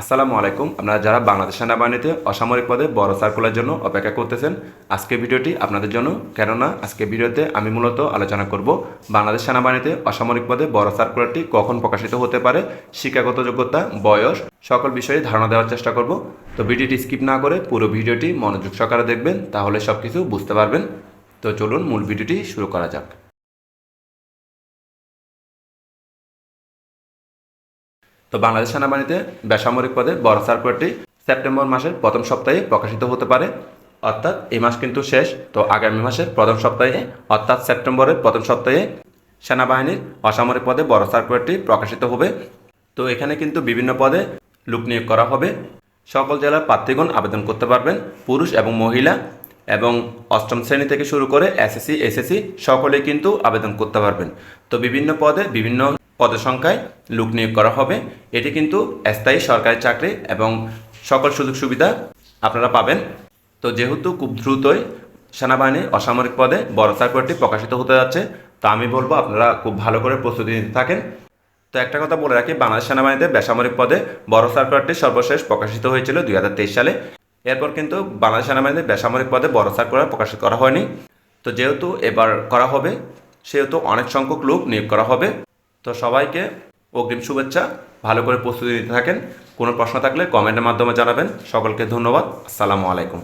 আসসালামু আলাইকুম। আপনারা যারা বাংলাদেশ সেনাবাহিনীতে অসামরিক পদে বড় সার্কুলার জন্য অপেক্ষা করতেছেন, আজকে ভিডিওটি আপনাদের জন্য। কেননা, আজকে ভিডিওতে আমি মূলত আলোচনা করব বাংলাদেশ সেনাবাহিনীতে অসামরিক পদে বড় সার্কুলারটি কখন প্রকাশিত হতে পারে, শিক্ষাগত যোগ্যতা, বয়স, সকল বিষয়ে ধারণা দেওয়ার চেষ্টা করব। তো ভিডিওটি স্কিপ না করে পুরো ভিডিওটি মনোযোগ সহকারে দেখবেন, তাহলে সব কিছু বুঝতে পারবেন। তো চলুন মূল ভিডিওটি শুরু করা যাক। তো বাংলাদেশ সেনাবাহিনীতে বেসামরিক পদে বড় সার্কুলারটি সেপ্টেম্বর মাসের প্রথম সপ্তাহে প্রকাশিত হতে পারে। অর্থাৎ এই মাস কিন্তু শেষ, তো আগামী মাসের প্রথম সপ্তাহে, অর্থাৎ সেপ্টেম্বরের প্রথম সপ্তাহে সেনাবাহিনীর অসামরিক পদে বড় সার্কুলারটি প্রকাশিত হবে। তো এখানে কিন্তু বিভিন্ন পদে লোক নিয়োগ করা হবে। সকল জেলার প্রার্থীগণ আবেদন করতে পারবেন, পুরুষ এবং মহিলা, এবং অষ্টম শ্রেণি থেকে শুরু করে এসএসসি এসএসসি সকলেই কিন্তু আবেদন করতে পারবেন। তো বিভিন্ন পদে বিভিন্ন পদের সংখ্যায় লোক নিয়োগ করা হবে। এটি কিন্তু স্থায়ী সরকারি চাকরি এবং সকল সুযোগ সুবিধা আপনারা পাবেন। তো যেহেতু খুব দ্রুতই সেনাবাহিনীর অসামরিক পদে বড় সার্কুলারটি প্রকাশিত হতে যাচ্ছে, তা আমি বলব আপনারা খুব ভালো করে প্রস্তুতি নিতে থাকেন। তো একটা কথা বলে রাখি, বাংলাদেশ সেনাবাহিনীতে বেসামরিক পদে বড় সার্কুলারটি সর্বশেষ প্রকাশিত হয়েছিল দুই হাজার তেইশ সালে। এরপর কিন্তু বাংলাদেশ সেনাবাহিনীতে বেসামরিক পদে বড় সার্কুলার প্রকাশিত করা হয়নি। তো যেহেতু এবার করা হবে, সেহেতু অনেক সংখ্যক লোক নিয়োগ করা হবে। তো সবাইকে অগ্রিম শুভেচ্ছা, ভালো করে প্রস্তুতি নিতে থাকেন। কোনো প্রশ্ন থাকলে কমেন্টের মাধ্যমে জানাবেন। সকলকে ধন্যবাদ। আসসালামু আলাইকুম।